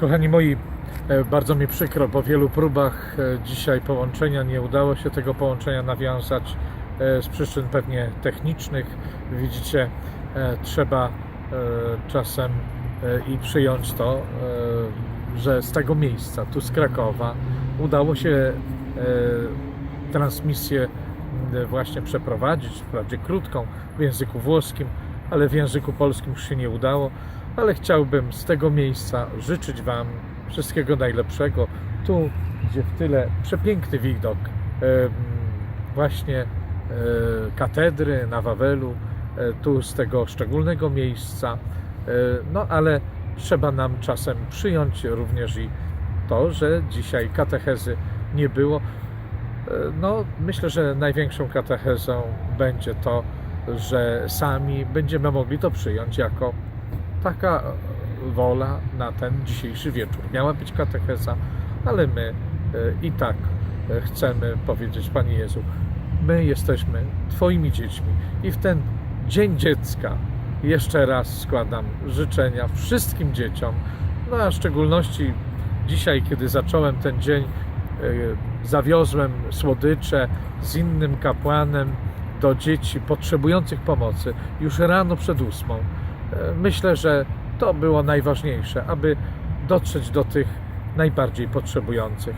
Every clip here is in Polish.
Kochani moi, e, bardzo mi przykro, po wielu próbach e, dzisiaj połączenia nie udało się tego połączenia nawiązać e, z przyczyn pewnie technicznych. Widzicie, trzeba czasem i przyjąć to, że z tego miejsca, tu z Krakowa, udało się transmisję właśnie przeprowadzić, wprawdzie krótką w języku włoskim, ale w języku polskim już się nie udało ale chciałbym z tego miejsca życzyć Wam wszystkiego najlepszego. Tu, gdzie w tyle przepiękny widok właśnie e, katedry na Wawelu, e, tu z tego szczególnego miejsca. E, No ale trzeba nam czasem przyjąć również i to, że dzisiaj katechezy nie było. No, myślę, że największą katechezą będzie to, że sami będziemy mogli to przyjąć jako taka wola na ten dzisiejszy wieczór. Miała być katecheza, ale my e, i tak e, chcemy powiedzieć, Panie Jezu, my jesteśmy Twoimi dziećmi i w ten Dzień Dziecka jeszcze raz składam życzenia wszystkim dzieciom, no a w szczególności dzisiaj, kiedy zacząłem ten dzień, e, zawiozłem słodycze z innym kapłanem do dzieci potrzebujących pomocy już rano przed ósmą. Myślę, że to było najważniejsze, aby dotrzeć do tych najbardziej potrzebujących.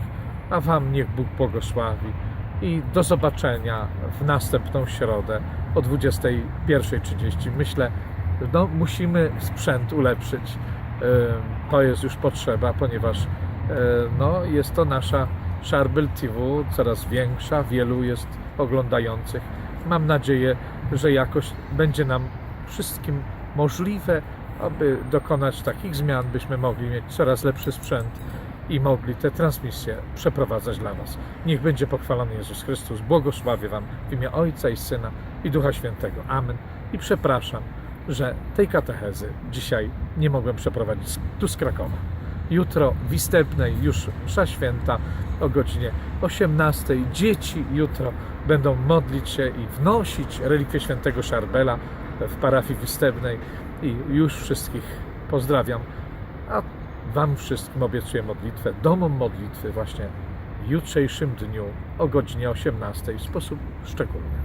A Wam niech Bóg błogosławi i do zobaczenia w następną środę o 21.30. Myślę, no, musimy sprzęt ulepszyć. E, To jest już potrzeba, ponieważ e, no, jest to nasza Szarbel TV, coraz większa, wielu jest oglądających. Mam nadzieję, że jakoś będzie nam wszystkim możliwe, aby dokonać takich zmian, byśmy mogli mieć coraz lepszy sprzęt i mogli te transmisje przeprowadzać dla Was. Niech będzie pochwalony Jezus Chrystus. Błogosławię Wam w imię Ojca i Syna i Ducha Świętego. Amen. I przepraszam, że tej katechezy dzisiaj nie mogłem przeprowadzić tu z Krakowa. Jutro w już msza święta o godzinie 18. Dzieci jutro będą modlić się i wnosić relikwię świętego Szarbela w parafii Wistebnej i już wszystkich pozdrawiam, a Wam wszystkim obiecuję modlitwę, domom modlitwy właśnie w jutrzejszym dniu o godzinie 18 w sposób szczególny.